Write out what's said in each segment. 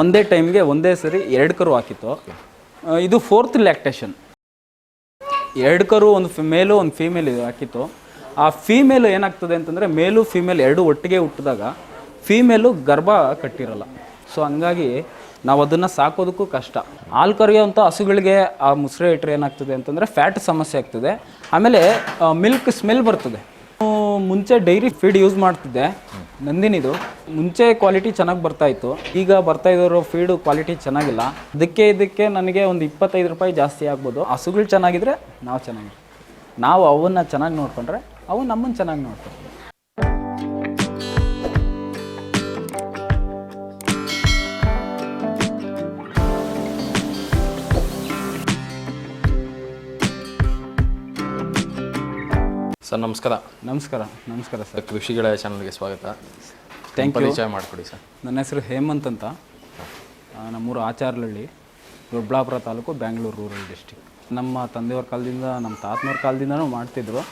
ಒಂದೇ ಟೈಮ್ಗೆ ಒಂದೇ ಸರಿ ಎರಡು ಕರು ಹಾಕಿತ್ತು. ಇದು ಫೋರ್ತ್ ಲ್ಯಾಕ್ಟೇಷನ್. ಎರಡು ಕರು ಒಂದು ಮೇಲು ಒಂದು ಫೀಮೇಲ್ ಇದು ಹಾಕಿತ್ತು. ಆ ಫೀಮೇಲು ಏನಾಗ್ತದೆ ಅಂತಂದರೆ ಮೇಲು ಫೀಮೇಲ್ ಎರಡು ಒಟ್ಟಿಗೆ ಹುಟ್ಟಿದಾಗ ಫೀಮೇಲು ಗರ್ಭ ಕಟ್ಟಿರಲ್ಲ. ಸೊ ಹಂಗಾಗಿ ನಾವು ಅದನ್ನು ಸಾಕೋದಕ್ಕೂ ಕಷ್ಟ. ಹಾಲು ಕರೆಯುವಂಥ ಹಸುಗಳಿಗೆ ಆ ಮುಸ್ರೆ ಇಟ್ಟರೆ ಏನಾಗ್ತದೆ ಅಂತಂದರೆ ಫ್ಯಾಟ್ ಸಮಸ್ಯೆ ಆಗ್ತದೆ. ಆಮೇಲೆ ಮಿಲ್ಕ್ ಸ್ಮೆಲ್ ಬರ್ತದೆ. ಮುಂಚೆ ಡೈರಿ ಫೀಡ್ ಯೂಸ್ ಮಾಡ್ತಿದ್ದೆ, ನಂದಿನಿದು. ಮುಂಚೆ ಕ್ವಾಲಿಟಿ ಚೆನ್ನಾಗಿ ಬರ್ತಾ ಇತ್ತು. ಈಗ ಬರ್ತಾ ಇರೋ ಫೀಡ್ ಕ್ವಾಲಿಟಿ ಚೆನ್ನಾಗಿಲ್ಲ. ಅದಕ್ಕೆ ಇದಕ್ಕೆ ನನಗೆ ಒಂದು ಇಪ್ಪತ್ತೈದು ರೂಪಾಯಿ ಜಾಸ್ತಿ ಆಗ್ಬೋದು. ಹಸುಗಳು ಚೆನ್ನಾಗಿದ್ರೆ ನಾವು ಚೆನ್ನಾಗಿ ನಾವು ಅವನ್ನ ಚೆನ್ನಾಗಿ ನೋಡ್ಕೊಂಡ್ರೆ ಅವು ನಮ್ಮನ್ನು ಚೆನ್ನಾಗಿ ನೋಡ್ತಾರೆ ಸರ್ ನಮಸ್ಕಾರ. ನಮಸ್ಕಾರ ನಮಸ್ಕಾರ ಸರ್. ಕೃಷಿಗಳ ಚಾನಲ್ಗೆ ಸ್ವಾಗತ. ಥ್ಯಾಂಕ್ ಯು ಪರಿಚಯ ಮಾಡಿಕೊಡಿ ಸರ್. ನನ್ನ ಹೆಸರು ಹೇಮಂತ್ ಅಂತ. ಆ, ನಮ್ಮೂರು ಆಚಾರ್ಲಹಳ್ಳಿ ದೊಡ್ಡಬಳ್ಳಾಪುರ ತಾಲೂಕು ಬ್ಯಾಂಗ್ಳೂರು ರೂರಲ್ ಡಿಸ್ಟಿಕ್. ನಮ್ಮ ತಂದೆಯವ್ರ ಕಾಲದಿಂದ ನಮ್ಮ ತಾತನವ್ರ ಕಾಲದಿಂದನೂ ಮಾಡ್ತಿದ್ರು.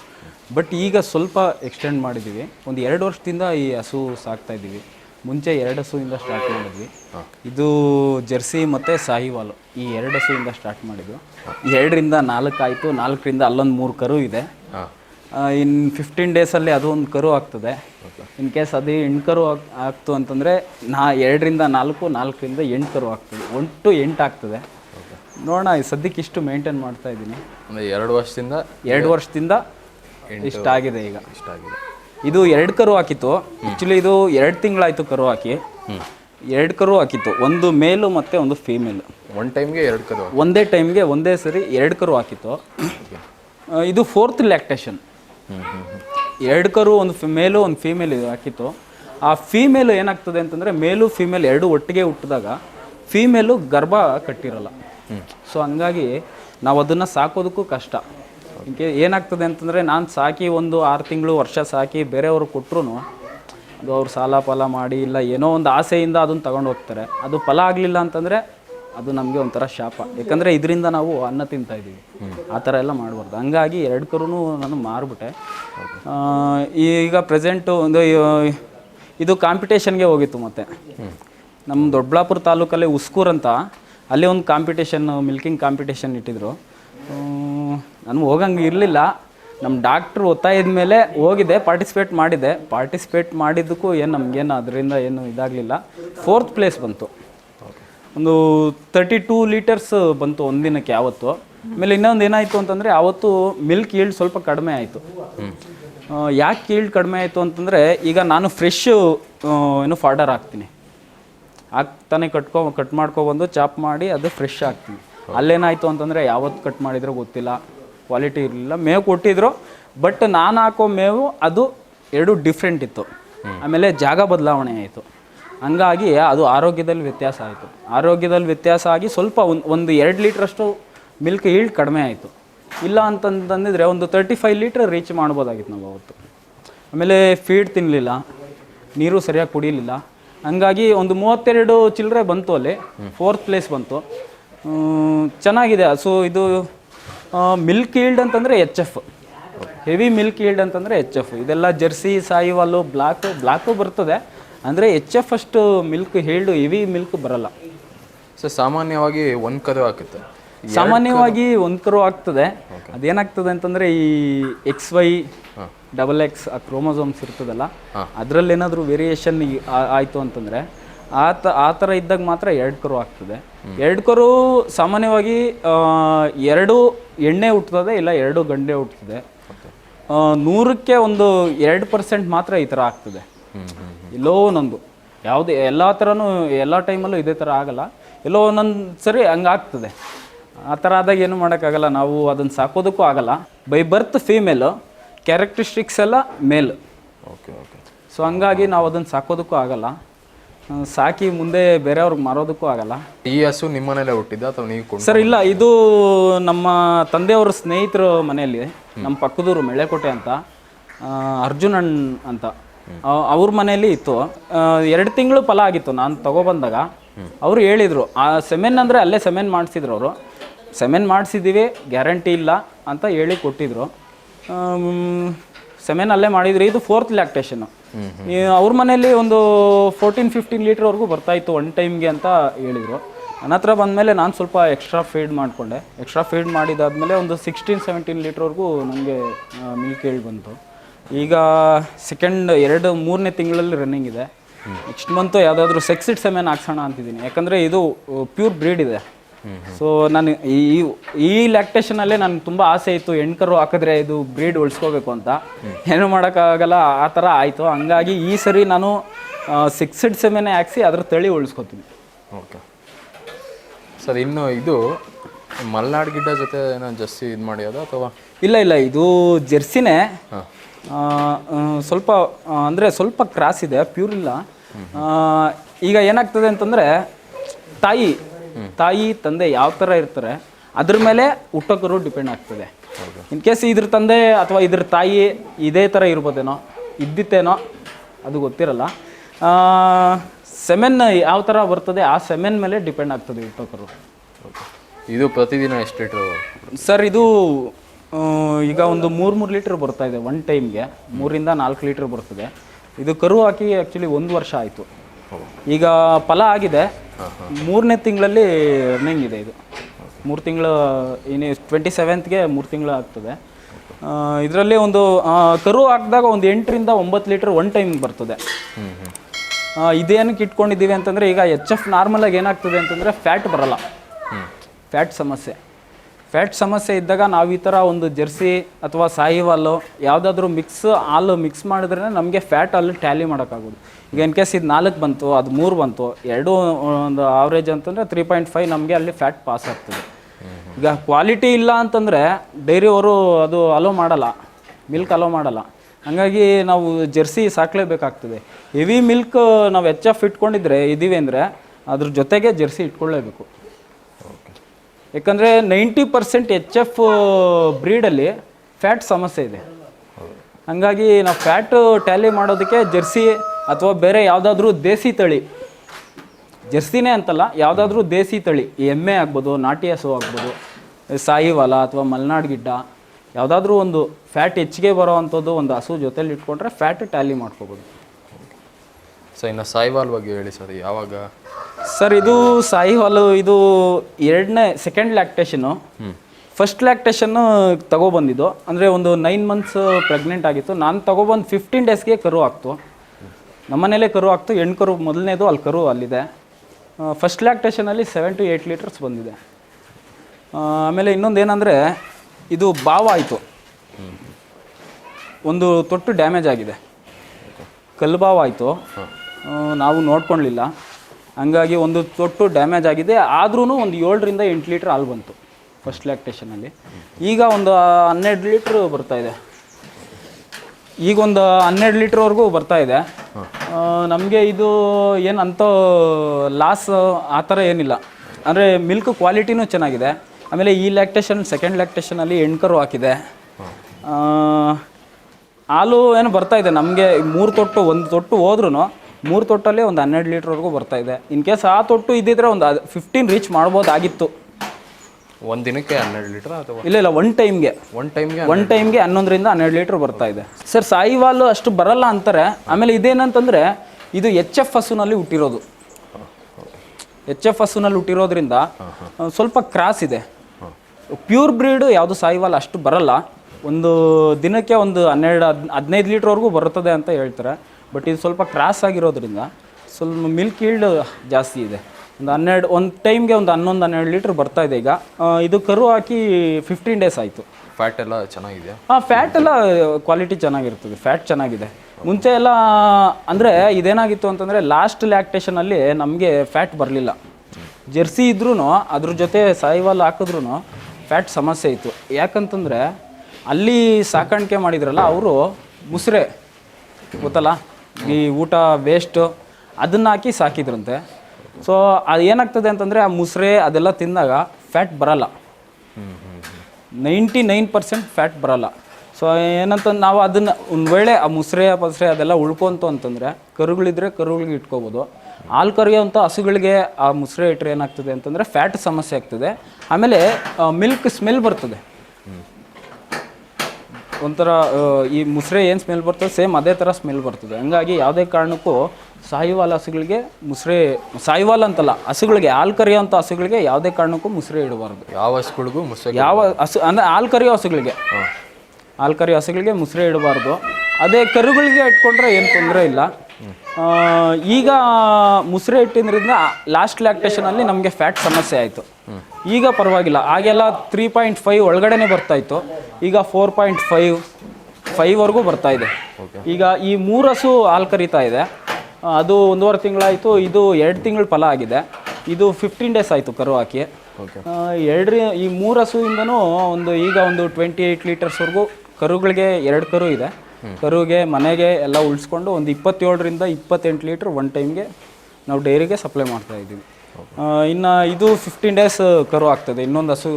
ಬಟ್ ಈಗ ಸ್ವಲ್ಪ ಎಕ್ಸ್ಟೆಂಡ್ ಮಾಡಿದ್ದೀವಿ. ಒಂದು ಎರಡು ವರ್ಷದಿಂದ ಈ ಹಸು ಸಾಕ್ತಾ ಇದ್ದೀವಿ. ಮುಂಚೆ ಎರಡು ಹಸುವಿಂದ ಸ್ಟಾರ್ಟ್ ಮಾಡಿದ್ವಿ. ಇದು ಜರ್ಸಿ ಮತ್ತು ಸಾಹಿವಾಲು ಈ ಎರಡು ಹಸುವಿಂದ ಸ್ಟಾರ್ಟ್ ಮಾಡಿದ್ದು. ಎರಡರಿಂದ ನಾಲ್ಕು ಆಯಿತು. ನಾಲ್ಕರಿಂದ ಅಲ್ಲೊಂದು ಮೂರು ಕರು ಇದೆ. ಹಾಂ. ಇನ್ ಫಿಫ್ಟೀನ್ ಡೇಸಲ್ಲಿ ಅದು ಒಂದು ಕರು ಆಗ್ತದೆ. ಇನ್ ಕೇಸ್ ಅದು ಎಂಟು ಕರು ಆಗ್- ಆಗ್ತು ಅಂತಂದರೆ ನಾ ಎರಡರಿಂದ ನಾಲ್ಕು ನಾಲ್ಕರಿಂದ ಎಂಟು ಕರು ಆಗ್ತದೆ. ಒಟ್ಟು ಎಂಟು ಆಗ್ತದೆ. ನೋಡೋಣ ಸದ್ಯಕ್ಕೆ ಇಷ್ಟು ಮೇಂಟೈನ್ ಮಾಡ್ತಾ ಇದ್ದೀನಿ. ಅಂದರೆ ಎರಡು ವರ್ಷದಿಂದ ಎರಡು ವರ್ಷದಿಂದ ಇಷ್ಟಾಗಿದೆ ಈಗ. ಇಷ್ಟ ಆಗಿದೆ. ಇದು ಎರಡು ಕರು ಹಾಕಿತ್ತು. ಆ್ಯಕ್ಚುಲಿ ಇದು ಎರಡು ತಿಂಗಳಾಯಿತು ಕರು ಹಾಕಿ. ಎರಡು ಕರು ಹಾಕಿತ್ತು. ಒಂದು ಮೇಲು ಮತ್ತು ಒಂದು ಫೀಮೇಲು ಒನ್ ಟೈಮ್ಗೆ ಎರಡು ಕರು ಒಂದೇ ಟೈಮ್ಗೆ ಒಂದೇ ಸರಿ ಎರಡು ಕರು ಹಾಕಿತ್ತು. ಇದು ಫೋರ್ತ್ ಲ್ಯಾಕ್ಟೇಷನ್ ಎರಡು ಕರು ಒಂದು ಮೇಲು ಒಂದು ಫೀಮೇಲ್ ಹಾಕಿತ್ತು. ಆ ಫೀಮೇಲ್ ಏನಾಗ್ತದೆ ಅಂತಂದರೆ ಮೇಲು ಫೀಮೇಲ್ ಎರಡು ಒಟ್ಟಿಗೆ ಹುಟ್ಟಿದಾಗ ಫೀಮೇಲು ಗರ್ಭ ಕಟ್ಟಿರಲ್ಲ. ಸೊ ಹಂಗಾಗಿ ನಾವು ಅದನ್ನು ಸಾಕೋದಕ್ಕೂ ಕಷ್ಟ. ಇಂಕೆ ಏನಾಗ್ತದೆ ಅಂತಂದರೆ ನಾನು ಸಾಕಿ ಒಂದು ಆರು ತಿಂಗಳು ವರ್ಷ ಸಾಕಿ ಬೇರೆಯವರು ಕೊಟ್ಟರು ಅದು ಅವ್ರು ಸಾಲ ಫಲ ಮಾಡಿ ಇಲ್ಲ ಏನೋ ಒಂದು ಆಸೆಯಿಂದ ಅದನ್ನು ತಗೊಂಡು ಹೋಗ್ತಾರೆ. ಅದು ಫಲ ಆಗಲಿಲ್ಲ ಅಂತಂದರೆ ಅದು ನಮಗೆ ಒಂಥರ ಶಾಪ. ಯಾಕಂದರೆ ಇದರಿಂದ ನಾವು ಅನ್ನ ತಿಂತಾ ಇದ್ದೀವಿ. ಆ ಥರ ಎಲ್ಲ ಮಾಡಬಾರ್ದು. ಹಂಗಾಗಿ ಎರಡು ಕರೂ ನಾನು ಮಾರ್ಬಿಟ್ಟೆ. ಈಗ ಪ್ರೆಸೆಂಟು ಒಂದು ಇದು ಕಾಂಪಿಟೇಷನ್ಗೆ ಹೋಗಿತ್ತು ಮತ್ತೆ. ನಮ್ಮ ದೊಡ್ಡಬಳ್ಳಾಪುರ ತಾಲೂಕಲ್ಲಿ ಉಸ್ಕೂರ್ ಅಂತ ಅಲ್ಲಿ ಒಂದು ಕಾಂಪಿಟೇಷನ್ ಮಿಲ್ಕಿಂಗ್ ಕಾಂಪಿಟೇಷನ್ ಇಟ್ಟಿದ್ರು. ನಾನು ಹೋಗಂಗೆ ಇರಲಿಲ್ಲ. ನಮ್ಮ ಡಾಕ್ಟ್ರು ಒತ್ತಾಯದ ಮೇಲೆ ಹೋಗಿದೆ ಪಾರ್ಟಿಸಿಪೇಟ್ ಮಾಡಿದೆ. ಪಾರ್ಟಿಸಿಪೇಟ್ ಮಾಡಿದ್ದಕ್ಕೂ ಏನು ನಮಗೇನು ಅದರಿಂದ ಏನು ಇದಾಗಲಿಲ್ಲ. ಫೋರ್ತ್ ಪ್ಲೇಸ್ ಬಂತು. ಒಂದು ತರ್ಟಿ ಟೂ ಲೀಟರ್ಸ್ ಬಂತು ಒಂದಿನಕ್ಕೆ ಯಾವತ್ತು. ಆಮೇಲೆ ಇನ್ನೊಂದು ಏನಾಯಿತು ಅಂತಂದರೆ ಆವತ್ತು ಮಿಲ್ಕ್ ಈಲ್ಡ್ ಸ್ವಲ್ಪ ಕಡಿಮೆ ಆಯಿತು. ಯಾಕೆ ಈಲ್ಡ್ ಕಡಿಮೆ ಆಯಿತು ಅಂತಂದರೆ ಈಗ ನಾನು ಫ್ರೆಶ್ ಏನು ಫಾರ್ಡರ್ ಹಾಕ್ತೀನಿ. ಹಾಕ್ತಾನೆ ಕಟ್ಕೊ ಕಟ್ ಮಾಡ್ಕೊಬಂದು ಚಾಪ್ ಮಾಡಿ ಅದು ಫ್ರೆಶ್ ಹಾಕ್ತೀನಿ. ಅಲ್ಲೇನಾಯಿತು ಅಂತಂದರೆ ಯಾವತ್ತು ಕಟ್ ಮಾಡಿದ್ರೋ ಗೊತ್ತಿಲ್ಲ. ಕ್ವಾಲಿಟಿ ಇರಲಿಲ್ಲ. ಮೇವು ಕೊಟ್ಟಿದ್ರು ಬಟ್ ನಾನು ಹಾಕೋ ಮೇವು ಅದು ಎರಡು ಡಿಫ್ರೆಂಟ್ ಇತ್ತು. ಆಮೇಲೆ ಜಾಗ ಬದಲಾವಣೆ ಆಯಿತು. ಹಂಗಾಗಿ ಅದು ಆರೋಗ್ಯದಲ್ಲಿ ವ್ಯತ್ಯಾಸ ಆಯಿತು. ಆರೋಗ್ಯದಲ್ಲಿ ವ್ಯತ್ಯಾಸ ಆಗಿ ಸ್ವಲ್ಪ ಒಂದು ಒಂದು ಎರಡು ಲೀಟ್ರಷ್ಟು ಮಿಲ್ಕ್ ಈಲ್ಡ್ ಕಡಿಮೆ ಆಯಿತು. ಇಲ್ಲ ಅಂತಂತಂದಿದ್ರೆ ಒಂದು ತರ್ಟಿ ಫೈವ್ ಲೀಟ್ರ್ ರೀಚ್ ಮಾಡ್ಬೋದಾಗಿತ್ತು ನಾವು ಅವತ್ತು. ಆಮೇಲೆ ಫೀಡ್ ತಿನ್ನಲಿಲ್ಲ ನೀರು ಸರಿಯಾಗಿ ಕುಡಿಲಿಲ್ಲ. ಹಂಗಾಗಿ ಒಂದು ಮೂವತ್ತೆರಡು ಚಿಲ್ಲರೆ ಬಂತು ಅಲ್ಲಿ ಫೋರ್ತ್ ಪ್ಲೇಸ್ ಬಂತು. ಚೆನ್ನಾಗಿದೆ. ಸೊ ಇದು ಮಿಲ್ಕ್ ಈಲ್ಡ್ ಅಂತಂದರೆ H F heavy milk yield ಅಂತಂದರೆ ಎಚ್ ಎಫ್ ಇದೆಲ್ಲ ಜರ್ಸಿ ಸಾಯಿವಾಲು ಬ್ಲಾಕ್ ಬ್ಲ್ಯಾಕು ಬರ್ತದೆ. ಅಂದರೆ ಎಚ್ ಎಫ್ ಅಷ್ಟು ಮಿಲ್ಕ್ ಹೇಳ್ಡು ಹೆವಿ ಮಿಲ್ಕ್ ಬರಲ್ಲ. ಸೊ ಸಾಮಾನ್ಯವಾಗಿ ಒಂದು ಕರು ಹಾಕುತ್ತೆ. ಸಾಮಾನ್ಯವಾಗಿ ಒಂದು ಕರು ಆಗ್ತದೆ. ಅದೇನಾಗ್ತದೆ ಅಂತಂದರೆ ಈ ಎಕ್ಸ್ ವೈ ಡಬಲ್ ಎಕ್ಸ್ ಆ ಕ್ರೋಮೋಸೋಮ್ಸ್ ಇರ್ತದಲ್ಲ ಅದರಲ್ಲಿ ಏನಾದರೂ ವೇರಿಯೇಷನ್ ಆಯಿತು ಅಂತಂದರೆ ಆ ತ ಆ ಥರ ಇದ್ದಾಗ ಮಾತ್ರ ಎರಡು ಕರು ಆಗ್ತದೆ. ಎರಡು ಕರು ಸಾಮಾನ್ಯವಾಗಿ ಎರಡು ಎಣ್ಣೆ ಹುಟ್ತದೆ ಇಲ್ಲ ಎರಡು ಗಂಡೆ ಹುಟ್ತದೆ. ನೂರಕ್ಕೆ ಒಂದು ಎರಡು ಪರ್ಸೆಂಟ್ ಮಾತ್ರ ಈ ಥರ ಆಗ್ತದೆ. ಎಲ್ಲೋ ಒಂದೊಂದು. ಯಾವುದೇ ಎಲ್ಲ ಥರನೂ ಎಲ್ಲ ಟೈಮಲ್ಲೂ ಇದೇ ಥರ ಆಗಲ್ಲ. ಎಲ್ಲೋ ಒಂದೊಂದು ಸರಿ ಹಂಗಾಗ್ತದೆ ಆ ಥರ ಆದಾಗ ಏನು ಮಾಡೋಕ್ಕಾಗಲ್ಲ. ನಾವು ಅದನ್ನು ಸಾಕೋದಕ್ಕೂ ಆಗಲ್ಲ. ಬೈ ಬರ್ತ್ ಫೀಮೇಲು ಕ್ಯಾರೆಕ್ಟರಿಸ್ಟಿಕ್ಸ್ ಎಲ್ಲ ಮೇಲ್ ಓಕೆ ಓಕೆ ಸೊ ಹಂಗಾಗಿ ನಾವು ಅದನ್ನು ಸಾಕೋದಕ್ಕೂ ಆಗಲ್ಲ. ಸಾಕಿ ಮುಂದೆ ಬೇರೆಯವ್ರಿಗೆ ಮಾರೋದಕ್ಕೂ ಆಗಲ್ಲ. ಈ ಹಸು ನಿಮ್ಮ ಮನೇಲೆ ಹುಟ್ಟಿದ್ದ ಅಥವಾ ನೀವು ಸರ್ ಇಲ್ಲ ಇದು ನಮ್ಮ ತಂದೆಯವ್ರ ಸ್ನೇಹಿತರ ಮನೆಯಲ್ಲಿ ನಮ್ಮ ಪಕ್ಕದೂರು ಮೆಳೆಕೋಟೆ ಅಂತ ಆ, ಅರ್ಜುನ್ ಅಣ್ಣ ಅಂತ. ಅವ್ರ ಮನೆಯಲ್ಲಿ ಇತ್ತು. ಎರಡು ತಿಂಗಳು ಫಲ ಆಗಿತ್ತು. ನಾನು ತಗೊಬಂದಾಗ ಅವರು ಹೇಳಿದರು, ಆ ಸೆಮೆನ್ ಅಂದರೆ ಅಲ್ಲೇ ಸೆಮೆನ್ ಮಾಡಿಸಿದ್ರು ಅವರು. ಸೆಮೆನ್ ಮಾಡಿಸಿದ್ದೀವಿ ಗ್ಯಾರಂಟಿ ಇಲ್ಲ ಅಂತ ಹೇಳಿ ಕೊಟ್ಟಿದ್ರು. ಸೆಮೆನ್ ಅಲ್ಲೇ ಮಾಡಿದ್ರು. ಇದು ಫೋರ್ತ್ ಲ್ಯಾಕ್ಟೇಷನ್ ಅವ್ರ ಮನೇಲಿ ಒಂದು ಫೋರ್ಟೀನ್ ಫಿಫ್ಟೀನ್ ಲೀಟ್ರ್ವರೆಗೂ ಬರ್ತಾಯಿತ್ತು ಒನ್ ಟೈಮ್ಗೆ ಅಂತ ಹೇಳಿದರು. ನನ್ನ ಹತ್ರ ಬಂದಮೇಲೆ ನಾನು ಸ್ವಲ್ಪ ಎಕ್ಸ್ಟ್ರಾ ಫೀಡ್ ಮಾಡಿಕೊಂಡೆ. ಎಕ್ಸ್ಟ್ರಾ ಫೀಡ್ ಮಾಡಿದಾದ್ಮೇಲೆ ಒಂದು ಸಿಕ್ಸ್ಟೀನ್ ಸೆವೆಂಟೀನ್ ಲೀಟ್ರ್ವರೆಗೂ ನನಗೆ ಮಿಲ್ಕ್ ಹೇಳಿ ಬಂತು. ಈಗ ಸೆಕೆಂಡ್ ಎರಡು ಮೂರನೇ ತಿಂಗಳಲ್ಲಿ ರನ್ನಿಂಗ್ ಇದೆ. ನೆಕ್ಸ್ಟ್ ಮಂತು ಯಾವುದಾದ್ರೂ ಸೆಕ್ಸಿಡ್ ಸೆಮೆನ್ ಹಾಕ್ಸೋಣ ಅಂತಿದ್ದೀನಿ. ಯಾಕಂದರೆ ಇದು ಪ್ಯೂರ್ ಬ್ರೀಡ್ ಇದೆ. ಸೊ ನಾನು ಈ ಈ ಲ್ಯಾಕ್ಟೇಷನಲ್ಲೇ ನನಗೆ ತುಂಬ ಆಸೆ ಇತ್ತು ಹೆಣ್ಕರು ಹಾಕಿದ್ರೆ ಇದು ಬ್ರೀಡ್ ಉಳಿಸ್ಕೋಬೇಕು ಅಂತ. ಏನು ಮಾಡೋಕ್ಕಾಗಲ್ಲ ಆ ಥರ ಆಯಿತು. ಹಂಗಾಗಿ ಈ ಸರಿ ನಾನು ಸಿಕ್ಸಿಡ್ ಸೆಮೆನೆ ಹಾಕ್ಸಿ ಅದ್ರ ತಳಿ ಉಳಿಸ್ಕೋತೀನಿ. ಓಕೆ. ಸರ್ ಇನ್ನು ಇದು ಮಲ್ನಾಡ್ ಗಿಡ್ಡ ಜೊತೆ ಏನೋ ಜರ್ಸಿ ಇದು ಮಾಡ್ಯೋದು ಅಥವಾ? ಇಲ್ಲ ಇಲ್ಲ. ಇದು ಜೆರ್ಸಿನೇ. ಸ್ವಲ್ಪ ಅಂದರೆ ಸ್ವಲ್ಪ ಕ್ರಾಸ್ ಇದೆ ಪ್ಯೂರ್ ಇಲ್ಲ. ಈಗ ಏನಾಗ್ತದೆ ಅಂತಂದರೆ ತಾಯಿ ತಾಯಿ ತಂದೆ ಯಾವ ಥರ ಇರ್ತಾರೆ ಅದ್ರ ಮೇಲೆ ಹುಟ್ಟೋಕರು ಡಿಪೆಂಡ್ ಆಗ್ತದೆ. ಇನ್ ಕೇಸ್ ಇದ್ರ ತಂದೆ ಅಥವಾ ಇದ್ರ ತಾಯಿ ಇದೇ ಥರ ಇರ್ಬೋದೇನೋ ಇದ್ದಿತ್ತೇನೋ ಅದು ಗೊತ್ತಿರಲ್ಲ. ಸೆಮೆನ್ ಯಾವ ಥರ ಬರ್ತದೆ ಆ ಸೆಮೆನ್ ಮೇಲೆ ಡಿಪೆಂಡ್ ಆಗ್ತದೆ ಹುಟ್ಟೋಕರು. ಇದು ಪ್ರತಿದಿನ ಎಷ್ಟು ಸರ್ ಇದು ಈಗ ಒಂದು ಮೂರು ಮೂರು ಲೀಟ್ರ್ ಬರ್ತಾ ಇದೆ ಒನ್ ಟೈಮ್ಗೆ ಮೂರಿಂದ ನಾಲ್ಕು ಲೀಟ್ರ್ ಬರ್ತದೆ. ಇದು ಕರು ಹಾಕಿ ಆ್ಯಕ್ಚುಲಿ ಒಂದು ವರ್ಷ ಆಯಿತು. ಈಗ ಫಲ ಆಗಿದೆ. ಮೂರನೇ ತಿಂಗಳಲ್ಲಿ ರನ್ನಿಂಗ್ ಇದೆ ಇದು. ಮೂರು ತಿಂಗಳು ಇನ್ನು ಟ್ವೆಂಟಿ ಸೆವೆಂತ್ಗೆ ಮೂರು ತಿಂಗಳು ಆಗ್ತದೆ. ಇದರಲ್ಲಿ ಒಂದು ಕರು ಹಾಕಿದಾಗ ಒಂದು ಎಂಟರಿಂದ ಒಂಬತ್ತು ಲೀಟ್ರ್ ಒನ್ ಟೈಮ್ ಬರ್ತದೆ. ಇದೇನಕ್ಕೆ ಇಟ್ಕೊಂಡಿದ್ದೀವಿ ಅಂತಂದರೆ ಈಗ ಎಚ್ ಎಫ್ ನಾರ್ಮಲಾಗಿ ಏನಾಗ್ತದೆ ಅಂತಂದರೆ ಫ್ಯಾಟ್ ಬರಲ್ಲ. ಫ್ಯಾಟ್ ಸಮಸ್ಯೆ. ಫ್ಯಾಟ್ ಸಮಸ್ಯೆ ಇದ್ದಾಗ ನಾವು ಈ ಥರ ಒಂದು ಜೆರ್ಸಿ ಅಥವಾ ಸಾಹಿವಾಲು ಯಾವುದಾದ್ರೂ ಮಿಕ್ಸ್ ಹಾಲು ಮಿಕ್ಸ್ ಮಾಡಿದ್ರೆ ನಮಗೆ ಫ್ಯಾಟ್ ಅಲ್ಲಿ ಟ್ಯಾಲಿ ಮಾಡೋಕ್ಕಾಗೋದು. ಈಗ ಇನ್ ಕೇಸ್ ಇದು ನಾಲ್ಕು ಬಂತು, ಅದು ಮೂರು ಬಂತು, ಎರಡು ಒಂದು ಆವ್ರೇಜ್ ಅಂತಂದರೆ ತ್ರೀ ಪಾಯಿಂಟ್ ಫೈವ್ ನಮಗೆ ಅಲ್ಲಿ ಫ್ಯಾಟ್ ಪಾಸ್ ಆಗ್ತದೆ. ಈಗ ಕ್ವಾಲಿಟಿ ಇಲ್ಲ ಅಂತಂದರೆ ಡೈರಿಯವರು ಅದು ಅಲೋ ಮಾಡಲ್ಲ ಮಿಲ್ಕ್ ಅಲೋ ಮಾಡಲ್ಲ. ಹಾಗಾಗಿ ನಾವು ಜೆರ್ಸಿ ಸಾಕಲೇಬೇಕಾಗ್ತದೆ. ಹೆವಿ ಮಿಲ್ಕ್ ನಾವು ಎಫ್ ಇಟ್ಕೊಂಡಿದ್ರೆ, ಇದ್ದೀವಿ ಅಂದರೆ ಅದ್ರ ಜೊತೆಗೆ ಜೆರ್ಸಿ ಇಟ್ಕೊಳ್ಳೇಬೇಕು. ಯಾಕಂದರೆ ನೈಂಟಿ ಪರ್ಸೆಂಟ್ ಎಚ್ ಎಫ್ ಬ್ರೀಡಲ್ಲಿ ಫ್ಯಾಟ್ ಸಮಸ್ಯೆ ಇದೆ. ಹಾಗಾಗಿ ನಾವು ಫ್ಯಾಟು ಟ್ಯಾಲಿ ಮಾಡೋದಕ್ಕೆ ಜರ್ಸಿ ಅಥವಾ ಬೇರೆ ಯಾವುದಾದ್ರೂ ದೇಸಿ ತಳಿ. ಜರ್ಸಿನೇ ಅಂತಲ್ಲ, ಯಾವುದಾದ್ರೂ ದೇಸಿ ತಳಿ. ಎಮ್ಮೆ ಆಗ್ಬೋದು, ನಾಟಿ ಹಸು ಆಗ್ಬೋದು ಸಾಯಿವಾಲ ಅಥವಾ ಮಲೆನಾಡು ಗಿಡ್ಡ, ಯಾವುದಾದ್ರೂ ಒಂದು ಫ್ಯಾಟ್ ಹೆಚ್ಚಿಗೆ ಬರೋ ಅಂಥದ್ದು ಒಂದು ಹಸು ಜೊತೆಲಿ ಇಟ್ಕೊಂಡ್ರೆ ಫ್ಯಾಟ್ ಟ್ಯಾಲಿ ಮಾಡ್ಕೋಬೋದು. ಸೊ ಇನ್ನು ಸಾಯಿವಾಲ್ ಬಗ್ಗೆ ಹೇಳಿ ಸರ್, ಯಾವಾಗ? ಸರ್ ಇದು ಸಾಯಿ ಹಾಲು ಇದು ಎರಡನೇ ಸೆಕೆಂಡ್ ಲ್ಯಾಕ್ಟೇಷನು ಫಸ್ಟ್ ಲ್ಯಾಕ್ಟೇಷನ್ನು ತಗೊಬಂದಿದ್ದು. ಅಂದರೆ ಒಂದು ನೈನ್ ಮಂತ್ಸ್ ಪ್ರೆಗ್ನೆಂಟ್ ಆಗಿತ್ತು. ನಾನು ತಗೊಬಂದು ಫಿಫ್ಟೀನ್ ಡೇಸ್ಗೆ ಕರು ಆಗ್ತು. ನಮ್ಮನೇಲೇ ಕರು ಆಗ್ತು. ಹೆಣ್ಣು ಕರು, ಮೊದಲನೇದು ಅಲ್ಲಿ ಕರು ಅಲ್ಲಿದೆ. ಫಸ್ಟ್ ಲ್ಯಾಕ್ಟೇಷನಲ್ಲಿ ಸೆವೆನ್ ಟು ಏಯ್ಟ್ ಲೀಟರ್ಸ್ ಬಂದಿದೆ. ಆಮೇಲೆ ಇನ್ನೊಂದು ಏನಂದರೆ, ಇದು ಬಾವ ಆಯಿತು. ಒಂದು ತೊಟ್ಟು ಡ್ಯಾಮೇಜ್ ಆಗಿದೆ. ಕಲ್ಲು ಬಾವ ಆಯಿತು. ನಾವು ನೋಡ್ಕೊಳ್ಳಿಲ್ಲ ಹಂಗಾಗಿ ಒಂದು ತೊಟ್ಟು ಡ್ಯಾಮೇಜ್ ಆಗಿದೆ. ಆದ್ರೂ ಒಂದು ಏಳರಿಂದ ಎಂಟು ಲೀಟ್ರ್ ಹಾಲು ಬಂತು ಫಸ್ಟ್ ಲ್ಯಾಕ್ಟೇಷನಲ್ಲಿ ಈಗ ಒಂದು ಹನ್ನೆರಡು ಲೀಟ್ರ್ ಬರ್ತಾ ಇದೆ. ಈಗ ಒಂದು ಹನ್ನೆರಡು ಲೀಟ್ರ್ವರೆಗೂ ಬರ್ತಾ ಇದೆ. ನಮಗೆ ಇದು ಏನು ಅಂತ ಲಾಸ್ ಆ ಥರ ಏನಿಲ್ಲ. ಅಂದರೆ ಮಿಲ್ಕ್ ಕ್ವಾಲಿಟಿನೂ ಚೆನ್ನಾಗಿದೆ. ಆಮೇಲೆ ಈ ಲ್ಯಾಕ್ಟೇಷನ್ ಸೆಕೆಂಡ್ ಲ್ಯಾಕ್ಟೇಷನಲ್ಲಿ ಎಣ್ಕರು ಹಾಕಿದೆ. ಹಾಲು ಏನು ಬರ್ತಾ ಇದೆ ನಮಗೆ ಮೂರು ತೊಟ್ಟು ಒಂದು ತೊಟ್ಟು ಹೋದ್ರೂ ಮೂರು ತೊಟ್ಟಲ್ಲಿ ಒಂದು ಹನ್ನೆರಡು ಲೀಟ್ರ್ವರೆಗೂ ಬರ್ತಾ ಇದೆ. ಇನ್ ಕೇಸ್ ಆ ತೊಟ್ಟು ಇದ್ದಿದ್ರೆ ಒಂದು ಫಿಫ್ಟೀನ್ ರೀಚ್ ಮಾಡ್ಬೋದಾಗಿತ್ತು. ಒಂದು ದಿನಕ್ಕೆ ಹನ್ನೆರಡು ಲೀಟ್ರ್ ಅಥವಾ? ಇಲ್ಲ ಇಲ್ಲ ಒನ್ ಟೈಮ್ಗೆ ಒನ್ ಟೈಮ್ಗೆ ಒನ್ ಟೈಮ್ಗೆ ಹನ್ನೊಂದರಿಂದ ಹನ್ನೆರಡು ಲೀಟ್ರ್ ಬರ್ತಾ ಇದೆ. ಸರ್ ಸಾಯಿವಾಲು ಅಷ್ಟು ಬರಲ್ಲ ಅಂತಾರೆ. ಆಮೇಲೆ ಇದೇನಂತಂದರೆ ಇದು ಎಚ್ ಎಫ್ ಹಸುನಲ್ಲಿ ಹುಟ್ಟಿರೋದು. ಎಚ್ ಎಫ್ ಹಸುನಲ್ಲಿ ಹುಟ್ಟಿರೋದ್ರಿಂದ ಸ್ವಲ್ಪ ಕ್ರಾಸ್ ಇದೆ. ಪ್ಯೂರ್ ಬ್ರೀಡು ಯಾವುದು ಸಾಯಿವಾಲ್ ಅಷ್ಟು ಬರಲ್ಲ. ಒಂದು ದಿನಕ್ಕೆ ಒಂದು ಹನ್ನೆರಡು ಹದ್ ಹದಿನೈದು ಲೀಟ್ರ್ವರೆಗೂ ಬರುತ್ತದೆ ಅಂತ ಹೇಳ್ತಾರೆ. ಬಟ್ ಇದು ಸ್ವಲ್ಪ ಕ್ರಾಸ್ ಆಗಿರೋದ್ರಿಂದ ಸ್ವಲ್ಪ ಮಿಲ್ಕ್ ಈಲ್ಡ್ ಜಾಸ್ತಿ ಇದೆ. ಒಂದು ಹನ್ನೆರಡು ಒಂದು ಟೈಮ್ಗೆ ಒಂದು ಹನ್ನೊಂದು ಹನ್ನೆರಡು ಲೀಟ್ರ್ ಬರ್ತಾ ಇದೆ ಈಗ. ಆ, ಇದು ಕರು ಹಾಕಿ ಫಿಫ್ಟೀನ್ ಡೇಸ್ ಆಯಿತು. ಫ್ಯಾಟ್ ಎಲ್ಲ ಚೆನ್ನಾಗಿದೆ ಹಾಂ ಫ್ಯಾಟ್ ಎಲ್ಲ ಕ್ವಾಲಿಟಿ ಚೆನ್ನಾಗಿರ್ತದೆ ಫ್ಯಾಟ್ ಚೆನ್ನಾಗಿದೆ. ಮುಂಚೆ ಎಲ್ಲ ಅಂದರೆ ಇದೇನಾಗಿತ್ತು ಅಂತಂದರೆ ಲಾಸ್ಟ್ ಲ್ಯಾಕ್ಟೇಷನಲ್ಲಿ ನಮಗೆ ಫ್ಯಾಟ್ ಬರಲಿಲ್ಲ. ಜೆರ್ಸಿ ಇದ್ರೂ ಅದ್ರ ಜೊತೆ ಸಾಯಿವಾಲ್ ಹಾಕಿದ್ರೂ ಫ್ಯಾಟ್ ಸಮಸ್ಯೆ ಇತ್ತು. ಯಾಕಂತಂದರೆ ಅಲ್ಲಿ ಸಾಕಾಣಿಕೆ ಮಾಡಿದ್ರಲ್ಲ ಅವರು ಮುಸ್ರೆ ಗೊತ್ತಲ್ಲ? ಈ ಊಟ ವೇಸ್ಟು ಅದನ್ನ ಹಾಕಿ ಸಾಕಿದ್ರಂತೆ. ಸೊ ಅದು ಏನಾಗ್ತದೆ ಅಂತಂದರೆ ಆ ಮುಸ್ರೆ ಅದೆಲ್ಲ ತಿಂದಾಗ ಫ್ಯಾಟ್ ಬರಲ್ಲ. ನೈಂಟಿ ನೈನ್ ಪರ್ಸೆಂಟ್ ಫ್ಯಾಟ್ ಬರಲ್ಲ. ಸೊ ಏನಂತ ನಾವು ಅದನ್ನು ಒಂದು ವೇಳೆ ಆ ಮುಸ್ರೆ, ಪಸ್ರೆ ಅದೆಲ್ಲ ಉಳ್ಕೊಂತು ಅಂತಂದರೆ ಕರುಗಳಿದ್ರೆ ಕರುಗಳಿಗೆ ಇಟ್ಕೋಬೋದು. ಹಾಲು ಕರೆಯುವಂಥ ಹಸುಗಳಿಗೆ ಆ ಮುಸ್ರೆ ಇಟ್ಟರೆ ಏನಾಗ್ತದೆ ಅಂತಂದರೆ ಫ್ಯಾಟ್ ಸಮಸ್ಯೆ ಆಗ್ತದೆ. ಆಮೇಲೆ ಮಿಲ್ಕ್ ಸ್ಮೆಲ್ ಬರ್ತದೆ. ಒಂಥರ ಈ ಮುಸ್ರೆ ಏನು ಸ್ಮೆಲ್ ಬರ್ತದೆ ಸೇಮ್ ಅದೇ ಥರ ಸ್ಮೆಲ್ ಬರ್ತದೆ. ಹಂಗಾಗಿ ಯಾವುದೇ ಕಾರಣಕ್ಕೂ ಸಾಯಿವಾಲ ಹಸುಗಳಿಗೆ ಮುಸ್ರೆ ಸಾಯಿವಾಲ ಅಂತಲ್ಲ ಹಸುಗಳಿಗೆ ಹಾಲು ಕರೆಯೋಂಥ ಹಸುಗಳಿಗೆ ಯಾವುದೇ ಕಾರಣಕ್ಕೂ ಮುಸ್ರೆ ಇಡಬಾರ್ದು. ಯಾವ ಹಸುಗಳಿಗೂ ಮುಸ್ರೆ ಯಾವ ಹಸು ಅಂದರೆ ಹಾಲು ಕರೆಯೋ ಹಸುಗಳಿಗೆ. ಹಾಲು ಕರೆಯೋ ಹಸುಗಳಿಗೆ ಮುಸ್ರೆ ಇಡಬಾರ್ದು. ಅದೇ ಕರುಗಳಿಗೆ ಇಟ್ಕೊಂಡ್ರೆ ಏನು ತೊಂದರೆ ಇಲ್ಲ. ಈಗ ಮುಸ್ರೆ ಇಟ್ಟಿದ್ರಿಂದ ಲಾಸ್ಟ್ ಲ್ಯಾಕ್ಟೇಷನಲ್ಲಿ ನಮಗೆ ಫ್ಯಾಟ್ ಸಮಸ್ಯೆ ಆಯಿತು. ಈಗ ಪರವಾಗಿಲ್ಲ. ಆಗೆಲ್ಲ ತ್ರೀ ಪಾಯಿಂಟ್ ಫೈವ್ ಒಳಗಡೆನೆ ಬರ್ತಾ ಇತ್ತು. ಈಗ ಫೋರ್ ಪಾಯಿಂಟ್ ಫೈವ್ ಫೈವ್ವರೆಗೂ ಬರ್ತಾ ಇದೆ. ಈಗ ಈ ಮೂರು ಹಸು ಹಾಲು ಕರಿತಾ ಇದೆ ಅದು ಒಂದೂವರೆ ತಿಂಗಳಾಯಿತು. ಇದು ಎರಡು ತಿಂಗಳ ಫಲ ಆಗಿದೆ. ಇದು ಫಿಫ್ಟೀನ್ ಡೇಸ್ ಆಯಿತು ಕರು ಹಾಕಿ. ಎರಡು ಈ ಮೂರು ಹಸುವಿಂದನೂ ಒಂದು ಈಗ ಒಂದು ಟ್ವೆಂಟಿ ಏಯ್ಟ್ ಲೀಟರ್ಸ್ವರೆಗೂ ಕರುಗಳಿಗೆ ಎರಡು ಕರು ಇದೆ. ಕರುಗೆ ಮನೆಗೆ ಎಲ್ಲ ಉಳಿಸ್ಕೊಂಡು ಒಂದು ಇಪ್ಪತ್ತೇಳರಿಂದ ಇಪ್ಪತ್ತೆಂಟು ಲೀಟ್ರ್ ಒನ್ ಟೈಮ್ಗೆ ನಾವು ಡೈರಿಗೆ ಸಪ್ಲೈ ಮಾಡ್ತಾ ಇದ್ದೀವಿ. ಇನ್ನು ಇದು ಫಿಫ್ಟೀನ್ ಡೇಸ್ ಕರು ಆಗ್ತದೆ. ಇನ್ನೊಂದು ಹಸು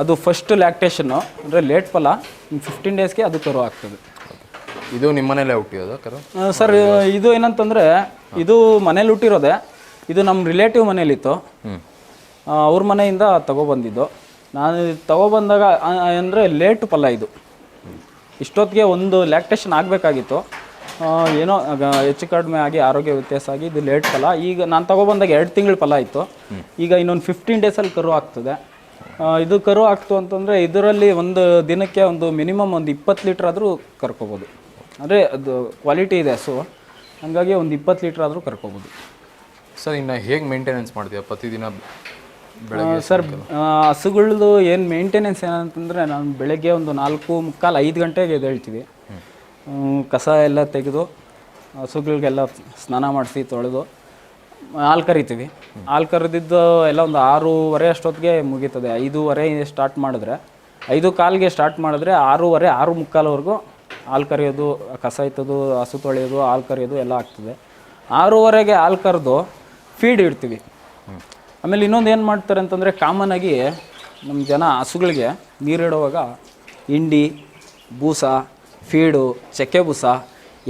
ಅದು ಫಸ್ಟ್ ಲ್ಯಾಕ್ಟೇಷನ್ನು ಅಂದರೆ ಲೇಟ್ ಫಲ ಫಿಫ್ಟೀನ್ ಡೇಸ್ಗೆ ಅದು ಕರು ಆಗ್ತದೆ. ಇದು ನಿಮ್ಮ ಮನೇಲೆ ಹುಟ್ಟಿರೋದು ಕರು ಸರ್ ಇದು ಏನಂತಂದರೆ ಇದು ಮನೇಲಿ ಹುಟ್ಟಿರೋದೆ. ಇದು ನಮ್ಮ ರಿಲೇಟಿವ್ ಮನೇಲಿತ್ತು. ಅವ್ರ ಮನೆಯಿಂದ ತಗೊಬಂದಿದ್ದು. ನಾನು ತಗೊಬಂದಾಗ ಅಂದರೆ ಲೇಟ್ ಫಲ ಇದು. ಇಷ್ಟೊತ್ತಿಗೆ ಒಂದು ಲ್ಯಾಕ್ಟೇಷನ್ ಆಗಬೇಕಾಗಿತ್ತು. ಏನೋ ಹೆಚ್ಚು ಕಡಿಮೆ ಆಗಿ ಆರೋಗ್ಯ ವ್ಯತ್ಯಾಸ ಆಗಿ ಇದು ಲೇಟ್ ಫಲ. ಈಗ ನಾನು ತಗೊಬಂದಾಗ ಎರಡು ತಿಂಗಳ ಫಲ ಇತ್ತು. ಈಗ ಇನ್ನೊಂದು ಫಿಫ್ಟೀನ್ ಡೇಸಲ್ಲಿ ಕರು ಆಗ್ತದೆ. ಇದು ಕರು ಆಗ್ತು ಅಂತಂದರೆ ಇದರಲ್ಲಿ ಒಂದು ದಿನಕ್ಕೆ ಒಂದು ಮಿನಿಮಮ್ ಒಂದು ಇಪ್ಪತ್ತು ಲೀಟ್ರ್ ಆದರೂ ಕರ್ಕೋಬೋದು. ಅಂದರೆ ಅದು ಕ್ವಾಲಿಟಿ ಇದೆ ಹಸು ಹಾಗಾಗಿ ಒಂದು ಇಪ್ಪತ್ತು ಲೀಟ್ರ್ ಆದರೂ ಕರ್ಕೋಬೋದು. ಸರ್ ಇನ್ನು ಹೇಗೆ ಮೇಂಟೆನೆನ್ಸ್ ಮಾಡ್ತೀವಿ ಪ್ರತಿದಿನ ಸರ್ ಹಸುಗಳದ್ದು ಏನು ಮೇಂಟೆನೆನ್ಸ್ ಏನಂತಂದರೆ ನಾನು ಬೆಳಗ್ಗೆ ಒಂದು ನಾಲ್ಕು ಮುಕ್ಕಾಲು ಐದು ಗಂಟೆಗೆ ಎದ್ದೇಳ್ತೀವಿ. ಕಸ ಎಲ್ಲ ತೆಗೆದು ಹಸುಗಳಿಗೆಲ್ಲ ಸ್ನಾನ ಮಾಡಿಸಿ ತೊಳೆದು, ಹಾಲು ಕರಿತೀವಿ. ಹಾಲು ಕರೆದಿದ್ದು ಎಲ್ಲ ಒಂದು ಆರೂವರೆ ಅಷ್ಟೊತ್ತಿಗೆ ಮುಗೀತದೆ. ಐದೂವರೆ ಸ್ಟಾರ್ಟ್ ಮಾಡಿದ್ರೆ. ಐದು ಕಾಲಿಗೆ ಸ್ಟಾರ್ಟ್ ಮಾಡಿದ್ರೆ ಆರೂವರೆ, ಆರು ಮುಕ್ಕಾಲವರೆಗೂ ಹಾಲು ಕರೆಯೋದು, ಕಸ ಇತ್ತದು ಹಸು ತೊಳೆಯೋದು, ಹಾಲು ಕರೆಯೋದು ಎಲ್ಲ ಆಗ್ತದೆ. ಆರೂವರೆಗೆ ಹಾಲು ಕರೆದು ಫೀಡ್ ಇಡ್ತೀವಿ. ಆಮೇಲೆ ಇನ್ನೊಂದು ಏನು ಮಾಡ್ತಾರೆ ಅಂತಂದರೆ ಆಗಿ ನಮ್ಮ ಜನ ಹಸುಗಳಿಗೆ ನೀರಿಡುವಾಗ ಹಿಂಡಿ, ಬೂಸ ಫೀಡು ಚಕ್ಕೆ ಬುಸ